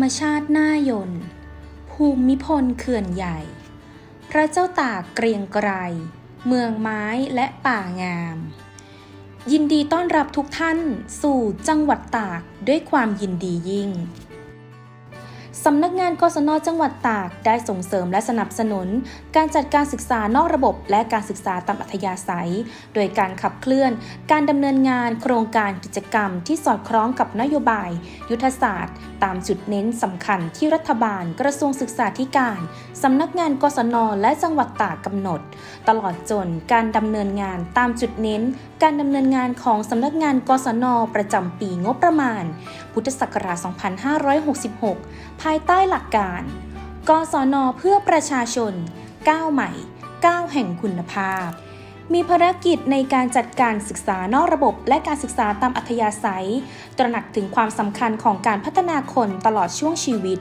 รมชาติหน้ายน ภูมิพลเขื่อนใหญ่ พระเจ้าตากเกรียงไกร เมืองไม้และป่างาม ยินดีต้อนรับทุกท่านสู่จังหวัดตากด้วยความยินดียิ่ง สำนักงานกศนจังหวัดตากได้ส่งเสริมและสนับสนุน การจัดการศึกษานอกระบบและการศึกษาตามอัธยาศัย โดยการขับเคลื่อน การดำเนินงานโครงการกิจกรรมที่สอดคล้องกับนโยบาย ยุทธศาสตร์ ตามจุดเน้นสำคัญที่รัฐบาล กระทรวงศึกษาธิการสำนักงานกศนและจังหวัดตากกำหนด ตลอดจนการดำเนินงานตามจุดเน้น การดำเนินงานของสำนักงานกศน ประจำปีงบประมาณ พุทธศักราช 2566 ภายใต้หลักการ กศน เพื่อประชาชนก้าวใหม่ก้าวแห่งคุณภาพ มีภารกิจในการจัดการศึกษานอกระบบ และการศึกษาตามอัธยาศัย ตระหนักถึงความสำคัญของการพัฒนาคนตลอดช่วงชีวิต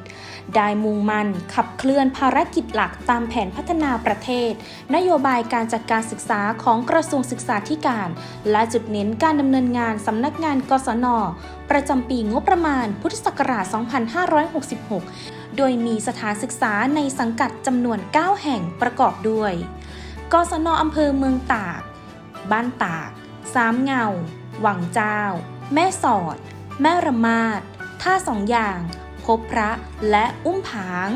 ได้มุ่งมั่นขับเคลื่อนภารกิจหลักตามแผนพัฒนาประเทศ นโยบายการจัดการศึกษาของกระทรวงศึกษาธิการ และจุดเน้นการดำเนินงานสำนักงานกศน ประจำปีงบประมาณ พุทธศักราช 2566 โดยมีสถานศึกษาในสังกัดจำนวน 9 แห่งประกอบด้วย กศนอำเภอเมืองตาก บ้านตาก สามเงา หวังเจ้า แม่สอด แม่ระมาด ท่าสองอย่าง พบพระและอุ้มผาง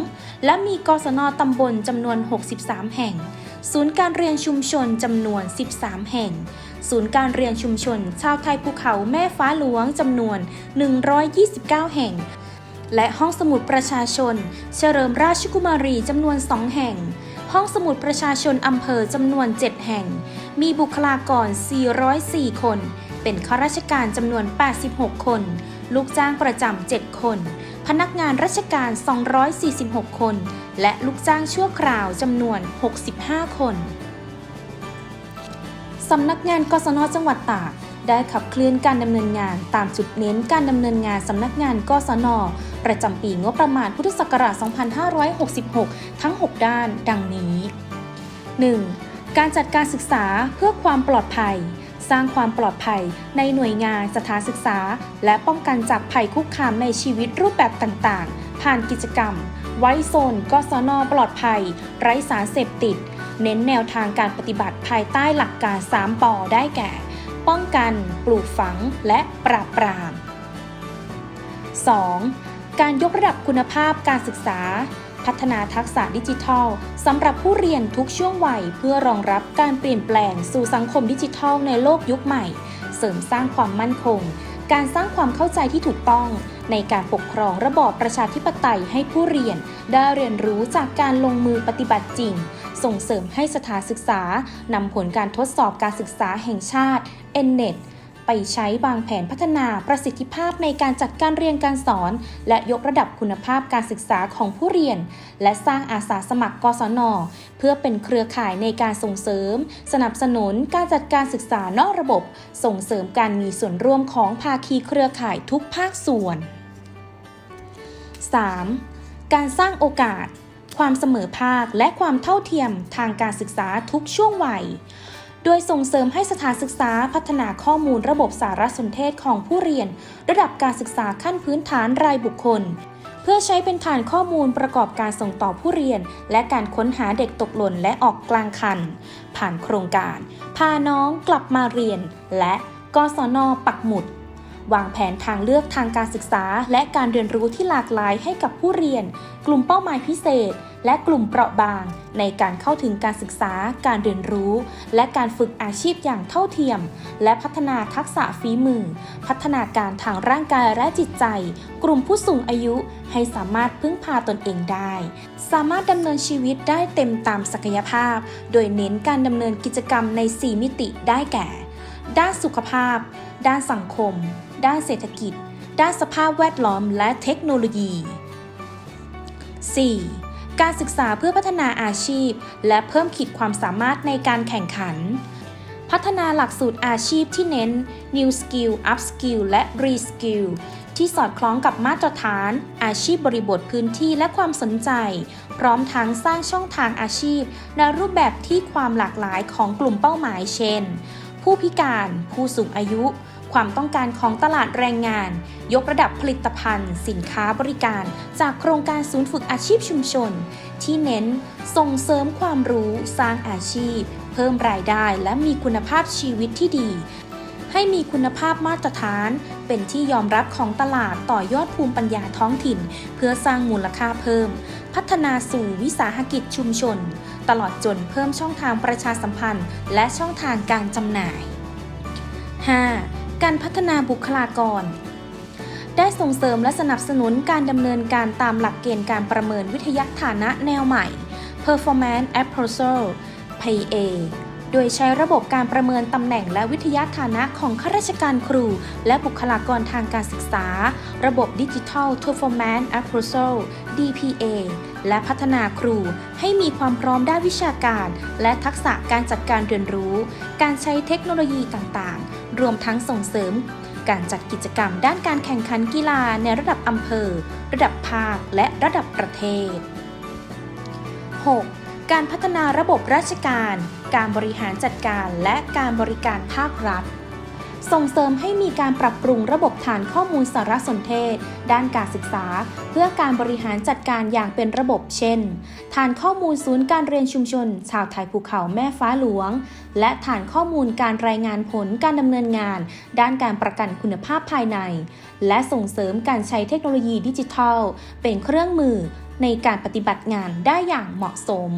และมีกศนตำบลจำนวน 63 แห่ง ศูนย์การเรียนชุมชนจำนวน 13 แห่ง ศูนย์การเรียนชุมชน ชาวไทยภูเขาแม่ฟ้าหลวงจำนวน 129 แห่ง และห้องสมุดประชาชน เฉลิมราชกุมารีจำนวน 2 แห่ง ห้องสมุดประชาชนอำเภอจำนวน 7 แห่ง มีบุคลากร 404 คน เป็นข้าราชการจำนวน 86 คน ลูกจ้างประจำ 7 คน พนักงานราชการ 246 คน และลูกจ้างชั่วคราวจำนวน 65 คน สำนักงานกศนจังหวัดตาก ได้ขับเคลื่อนการดำเนินงานตามจุดเน้นการดำเนินงานสำนักงานกศน ประจำปีงบประมาณพุทธศักราช 2566 ทั้ง 6 ด้าน ดังนี้ 1. การจัดการศึกษาเพื่อความปลอดภัย สร้างความปลอดภัยในหน่วยงานสถานศึกษา และป้องกันจากภัยคุกคามในชีวิตรูปแบบต่างๆ ผ่านกิจกรรม ไว้โซนกศน ปลอดภัย ไร้สารเสพติด เน้นแนวทางการปฏิบัติภายใต้หลักการ 3ปอได้แก่ ป้องกัน ปลูกฝัง และปราบปราม 2. การยกระดับคุณภาพการศึกษา พัฒนาทักษะดิจิทัลสำหรับผู้เรียนทุกช่วงวัยเพื่อรองรับการเปลี่ยนแปลงสู่สังคมดิจิทัลในโลกยุคใหม่ เสริมสร้างความมั่นคง การสร้างความเข้าใจที่ถูกต้อง ในการปกครองระบอบประชาธิปไตยให้ผู้เรียน ได้เรียนรู้จากการลงมือปฏิบัติจริง ส่งเสริมให้สถานศึกษานำผลการทดสอบการศึกษาแห่งชาติ NNET ไปใช้วางแผนพัฒนาประสิทธิภาพในการจัดการเรียนการสอน และยกระดับคุณภาพการศึกษาของผู้เรียน และสร้างอาสาสมัครกศน เพื่อเป็นเครือข่ายในการส่งเสริม สนับสนุนการจัดการศึกษานอกระบบ ส่งเสริมการมีส่วนร่วมของภาคีเครือข่ายทุกภาคส่วน 3. การสร้างโอกาส ความเสมอภาคและความเท่าเทียมทางการศึกษาทุกช่วงวัย โดยส่งเสริมให้สถานศึกษาพัฒนาข้อมูลระบบสารสนเทศของผู้เรียน ระดับการศึกษาขั้นพื้นฐานรายบุคคล เพื่อใช้เป็นฐานข้อมูลประกอบการส่งต่อผู้เรียน และการค้นหาเด็กตกหล่นและออกกลางคัน ผ่านโครงการ พาน้องกลับมาเรียน และกศนปักหมุด วางแผนทางเลือกทางการศึกษา และการเรียนรู้ที่หลากหลายให้กับผู้เรียน กลุ่มเป้าหมายพิเศษ และกลุ่มเปราะบาง ในการเข้าถึงการศึกษา การเรียนรู้ และการฝึกอาชีพอย่างเท่าเทียม และพัฒนาทักษะฝีมือ พัฒนาการทางร่างกายและจิตใจ กลุ่มผู้สูงอายุให้สามารถพึ่งพาตนเองได้ สามารถดำเนินชีวิตได้เต็มตามศักยภาพ โดยเน้นการดำเนินกิจกรรมใน 4 มิติได้แก่ ด้านสุขภาพ ด้านสังคม ด้านเศรษฐกิจ ด้านสภาพแวดล้อมและเทคโนโลยี 4. การศึกษาเพื่อพัฒนาอาชีพ และเพิ่มขีดความสามารถในการแข่งขัน พัฒนาหลักสูตรอาชีพที่เน้น New Skill Up Skill และ Reskill ที่สอดคล้องกับมาตรฐาน อาชีพบริบทพื้นที่และความสนใจ พร้อมทั้งสร้างช่องทางอาชีพ ในรูปแบบที่ความหลากหลายของกลุ่มเป้าหมายเช่น ผู้พิการ ผู้สูงอายุ ความต้องการของตลาดแรงงาน ยกระดับผลิตภัณฑ์ สินค้าบริการ จากโครงการศูนย์ฝึกอาชีพชุมชน ที่เน้นส่งเสริมความรู้ สร้างอาชีพ เพิ่มรายได้และมีคุณภาพชีวิตที่ดี ให้มีคุณภาพมาตรฐาน เป็นที่ยอมรับของตลาดต่อยอดภูมิปัญญาท้องถิ่น เพื่อสร้างมูลค่าเพิ่ม พัฒนาสู่วิสาหกิจชุมชน ตลอดจนเพิ่มช่องทางประชาสัมพันธ์ และช่องทางการจำหน่าย 5. การพัฒนาบุคลากรได้ส่งเสริมและสนับสนุนการดำเนินการตามหลักเกณฑ์การประเมินวิทยาฐานะแนวใหม่ Performance Appraisal PA โดยใช้ระบบการประเมินตำแหน่งและวิทยาฐานะของข้าราชการครู และบุคลากรทางการศึกษา ระบบ Digital Performance Appraisal DPA และพัฒนาครูให้มีความพร้อมด้านวิชาการ และทักษะการจัดการเรียนรู้ การใช้เทคโนโลยีต่างๆ รวมทั้งส่งเสริม การจัดกิจกรรมด้านการแข่งขันกีฬาในระดับอำเภอ ระดับภาค และระดับประเทศ 6. การพัฒนาระบบราชการ การบริหารจัดการ และการบริการภาครัฐ ส่งเสริมให้มีการปรับปรุงระบบฐานข้อมูลสารสนเทศ ด้านการศึกษา เพื่อการบริหารจัดการอย่างเป็นระบบเช่น ฐานข้อมูลศูนย์การเรียนชุมชน ชาวไทยภูเขาแม่ฟ้าหลวง และฐานข้อมูลการรายงานผลการดำเนินงาน ด้านการประกันคุณภาพภายใน และส่งเสริมการใช้เทคโนโลยีดิจิทัล เป็นเครื่องมือ ในการปฏิบัติงานได้อย่างเหมาะสม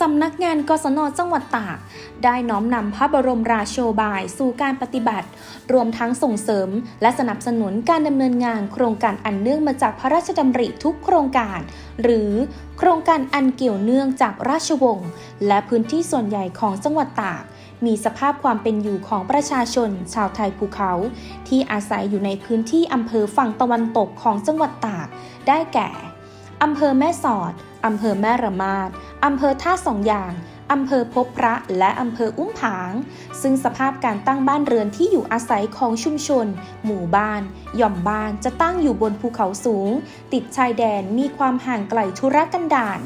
สำนักงานกศนจังหวัดตาก ได้น้อมนำพระบรมราโชบายสู่การปฏิบัติ รวมทั้งส่งเสริม และสนับสนุนการดำเนินงานโครงการอันเนื่องมาจากพระราชดำริทุกโครงการ หรือโครงการอันเกี่ยวเนื่องจากราชวงศ์และพื้นที่ส่วนใหญ่ของจังหวัดตาก มีสภาพความเป็นอยู่ของประชาชน ชาวไทยภูเขา ที่อาศัยอยู่ในพื้นที่อำเภอฝั่งตะวันตกของจังหวัดตาก ได้แก่อำเภอแม่สอดอำเภอแม่ระมาดอำเภอท่าสองอย่างอำเภอพบพระและอำเภออุ้มผาง ซึ่งสภาพการตั้งบ้านเรือนที่อยู่อาศัยของชุมชน หมู่บ้าน หย่อมบ้านจะตั้งอยู่บนภูเขาสูง ติดชายแดนมีความห่างไกลธุรกันดาร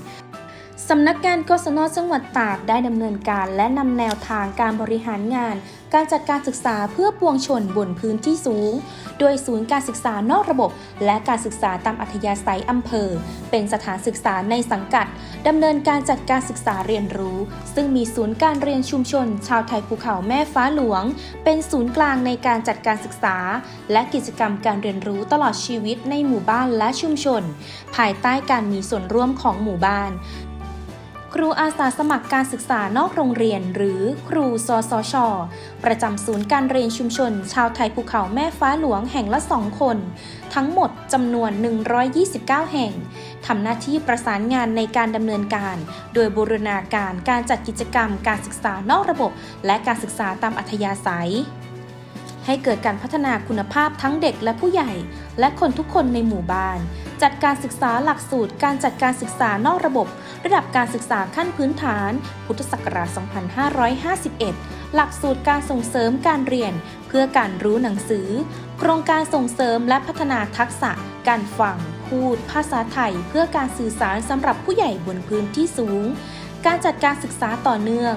สำนักงานกศนจังหวัดตากได้ดำเนินการและนำแนวทางการบริหารงาน การจัดการศึกษาเพื่อปวงชนบนพื้นที่สูง โดยศูนย์การศึกษานอกระบบ และการศึกษาตามอัธยาศัยอำเภอ เป็นสถานศึกษาในสังกัดดำเนินการจัดการศึกษาเรียนรู้ ซึ่งมีศูนย์การเรียนชุมชน ชาวไทยภูเขาแม่ฟ้าหลวง เป็นศูนย์กลางในการจัดการศึกษา และกิจกรรมการเรียนรู้ตลอดชีวิตในหมู่บ้านและชุมชน ภายใต้การมีส่วนร่วมของหมู่บ้าน รูอาสาสมัครการศึกษานอกโรงเรียน หรือครูสสช ประจำศูนย์การเรียนชุมชน ชาวไทยภูเขาแม่ฟ้าหลวงแห่งละสองคน ทั้งหมดจำนวน 129 แห่งทำหน้าที่ประสานงานในการดำเนินการ โดยบูรณาการการจัดกิจกรรม การศึกษานอกระบบ และการศึกษาตามอัธยาศัย ให้เกิดการพัฒนาคุณภาพทั้งเด็กและผู้ใหญ่ และคนทุกคนในหมู่บ้าน จัดการศึกษาหลักสูตร การจัดการศึกษานอกระบบ ระดับการศึกษาขั้นพื้นฐาน พุทธศักราช 2551 หลักสูตรการส่งเสริมการเรียน เพื่อการรู้หนังสือ โครงการส่งเสริมและพัฒนาทักษะ การฟัง พูด ภาษาไทย เพื่อการสื่อสารสำหรับผู้ใหญ่บนพื้นที่สูง การจัดการศึกษาต่อเนื่อง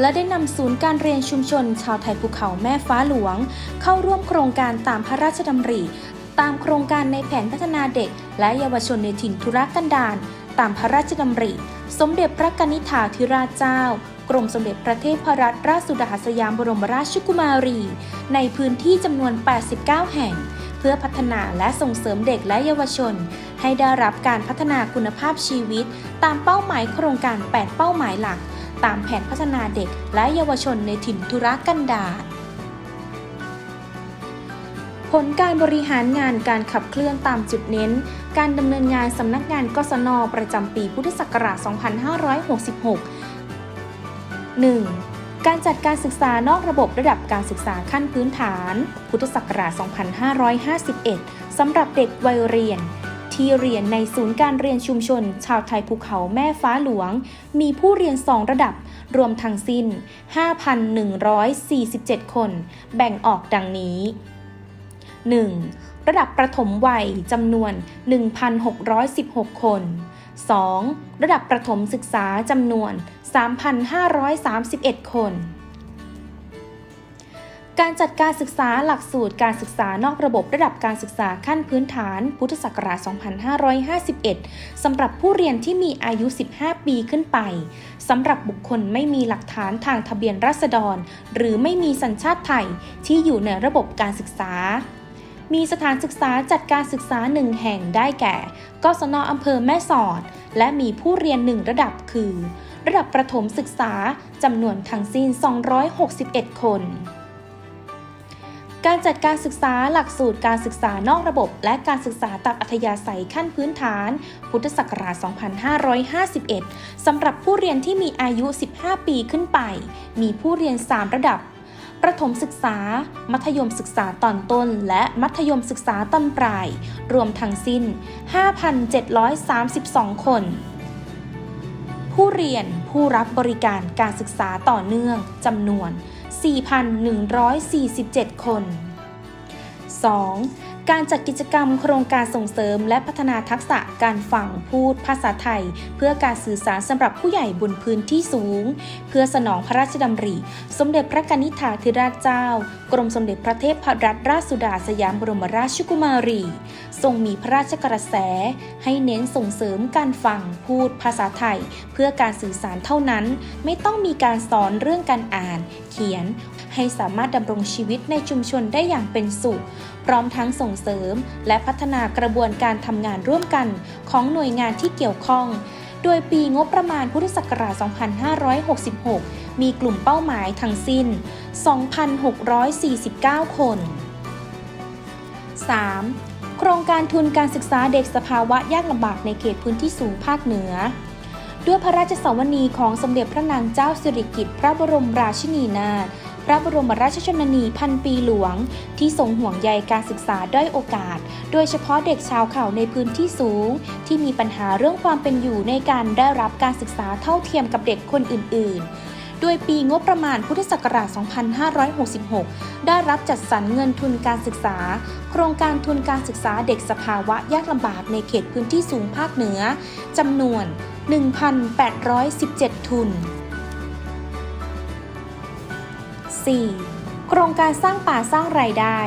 และได้นำศูนย์การเรียนชุมชน ชาวไทยภูเขาแม่ฟ้าหลวง เข้าร่วมโครงการตามพระราชดำริ ตามโครงการในแผนพัฒนาเด็ก และเยาวชนในถิ่นธุรกันดารตามพระราชดำริ สมเด็จพระกนิษฐาธิราชเจ้า กรมสมเด็จพระเทพรัตนราชสุดาสยามบรมราชกุมารี ในพื้นที่จำนวน 89 แห่ง เพื่อพัฒนาและส่งเสริมเด็กและเยาวชน ให้ได้รับการพัฒนาคุณภาพชีวิต ตามเป้าหมายโครงการ 8 เป้าหมายหลัก ตามแผนพัฒนาเด็กและเยาวชนในถิ่นธุรกันดาร ผลการบริหารงานการขับเคลื่อนตามจุดเน้น การดำเนินงานสำนักงานกศนประจำปีพุทธศักราช 2566 1. การจัดการศึกษานอกระบบระดับการศึกษาขั้นพื้นฐาน พุทธศักราช 2551 สำหรับเด็กวัยเรียน ที่เรียนในศูนย์การเรียนชุมชน ชาวไทยภูเขาแม่ฟ้าหลวง มีผู้เรียน 2 ระดับรวมทั้งสิ้น 5,147 คน แบ่งออกดังนี้ 1. ระดับประถมวัยจำนวน 1,616 คน 2. ระดับประถมศึกษาจำนวน 3,531 คน การจัดการศึกษาหลักสูตรการศึกษานอกระบบระดับการศึกษาขั้นพื้นฐาน พุทธศักราช 2551 สำหรับผู้เรียนที่มีอายุ 15 ปีขึ้นไป สำหรับบุคคลไม่มีหลักฐานทางทะเบียนราษฎร หรือไม่มีสัญชาติไทยที่อยู่ในระบบการศึกษา มีสถานศึกษาจัดการศึกษาหนึ่งแห่งได้แก่ กศนอำเภอแม่สอด และมีผู้เรียนหนึ่งระดับคือ ระดับประถมศึกษาจำนวนทั้งสิ้น 261 คนการจัดการศึกษาหลักสูตรการศึกษานอกระบบ และการศึกษาตามอัธยาศัยขั้นพื้นฐาน พุทธศักราช 2551 สำหรับผู้เรียนที่มีอายุ 15 ปีขึ้นไป มีผู้เรียน 3 ระดับ ประถมศึกษา มัธยมศึกษาตอนต้น และมัธยมศึกษาตอนปลาย รวมทั้งสิ้น 5,732 คน ผู้เรียนผู้รับบริการการศึกษาต่อเนื่องจำนวน 4,147 คน 2. การจัดกิจกรรมโครงการส่งเสริม และพัฒนาทักษะการฟังพูดภาษาไทย เพื่อการสื่อสารสำหรับผู้ใหญ่บนพื้นที่สูง เพื่อสนองพระราชดำริ สมเด็จพระกนิษฐาธิราชเจ้า กรมสมเด็จพระเทพรัตนราชสุดาสยามบรมราชกุมารี ทรงมีพระราชกระแส ให้เน้นส่งเสริมการฟังพูดภาษาไทย เพื่อการสื่อสารเท่านั้น ไม่ต้องมีการสอนเรื่องการอ่าน เขียน ให้สามารถดำรงชีวิตในชุมชนได้อย่างเป็นสุข พร้อมทั้งส่งเสริม และพัฒนากระบวนการทำงานร่วมกันของหน่วยงานที่เกี่ยวข้อง โดยปีงบประมาณพุทธศักราช 2566 มีกลุ่มเป้าหมายทั้งสิ้น 2,649 คน 3. โครงการทุนการศึกษาเด็กสภาวะยากลำบากในเขตพื้นที่สูงภาคเหนือด้วยพระราชสวนีของสมเด็จพระนางเจ้าสิริกิติ์พระบรมราชินีนาถ พระบรมราชชนนีพันปีหลวง ที่ทรงห่วงใยการศึกษาด้อยโอกาส โดยเฉพาะเด็กชาวเขาในพื้นที่สูง ที่มีปัญหาเรื่องความเป็นอยู่ในการได้รับการศึกษาเท่าเทียมกับเด็กคนอื่น ๆโดยปีงบประมาณพุทธศักราช 2566 ได้รับจัดสรรเงินทุนการศึกษา โครงการทุนการศึกษาเด็กสภาวะยากลำบากในเขตพื้นที่สูงภาคเหนือจำนวน 1,817 ทุน 4. โครงการสร้างป่าสร้างรายได้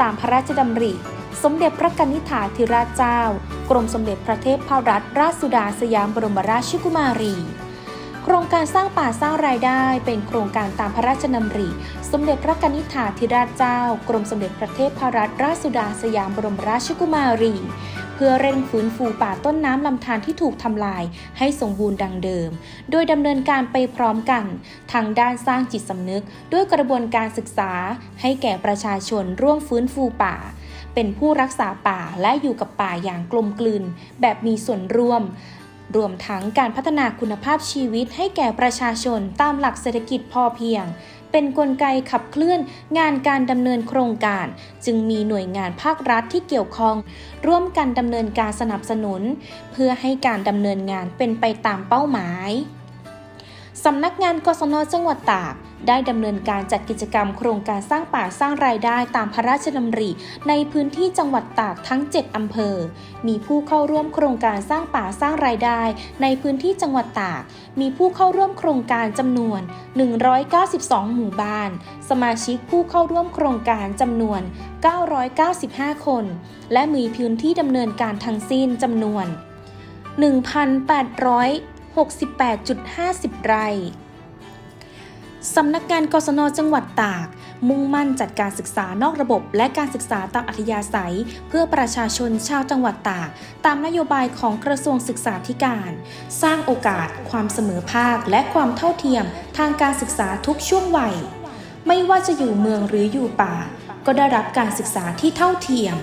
ตามพระราชดำริ สมเด็จพระกนิษฐาธิราชเจ้า กรมสมเด็จพระเทพรัตนราชสุดาสยามบรมราชกุมารี โครงการสร้างป่าสร้างรายได้ เป็นโครงการตามพระราชดำริ สมเด็จพระกนิษฐาธิราชเจ้า กรมสมเด็จพระเทพรัตนราชสุดาสยามบรมราชกุมารี พื่อเร่งฟื้นฟูป่าต้นน้ำลำธารที่ถูกทำลายให้สมบูรณ์ดังเดิม โดยดำเนินการไปพร้อมกัน ทางด้านสร้างจิตสำนึก ด้วยกระบวนการศึกษา ให้แก่ประชาชนร่วมฟื้นฟูป่า เป็นผู้รักษาป่าและอยู่กับป่าอย่างกลมกลืน แบบมีส่วนร่วมรวมทั้งการพัฒนาคุณภาพชีวิตให้แก่ประชาชนตามหลักเศรษฐกิจพอเพียง เป็นนกลไกขับเคลื่อนงานการดำเนินโครงการ จึงมีหน่วยงานภาครัฐที่เกี่ยวข้อง ร่วมกันดำเนินการสนับสนุน เพื่อให้การดำเนินงานเป็นไปตามเป้าหมายสำนักงานกศนจังหวัดตาก ได้ดำเนินการจัดกิจกรรมโครงการสร้างป่าสร้างรายได้ตามพระราชดำริ ในพื้นที่จังหวัดตากทั้ง 7 อำเภอ มีผู้เข้าร่วมโครงการสร้างป่าสร้างรายได้ ในพื้นที่จังหวัดตาก มีผู้เข้าร่วมโครงการจำนวน 192 หมู่บ้าน สมาชิกผู้เข้าร่วมโครงการจำนวน 995 คน และมีพื้นที่ดำเนินการทั้งสิ้นจำนวน 1,868.50 ไร่ สำนักงานกศนจังหวัดตาก มุ่งมั่นจัดการศึกษานอกระบบ และการศึกษาตามอัธยาศัย เพื่อประชาชนชาวจังหวัดตาก ตามนโยบายของกระทรวงศึกษาธิการ สร้างโอกาส ความเสมอภาค และความเท่าเทียม ทางการศึกษาทุกช่วงวัย ไม่ว่าจะอยู่เมืองหรืออยู่ป่า ก็ได้รับการศึกษาที่เท่าเทียม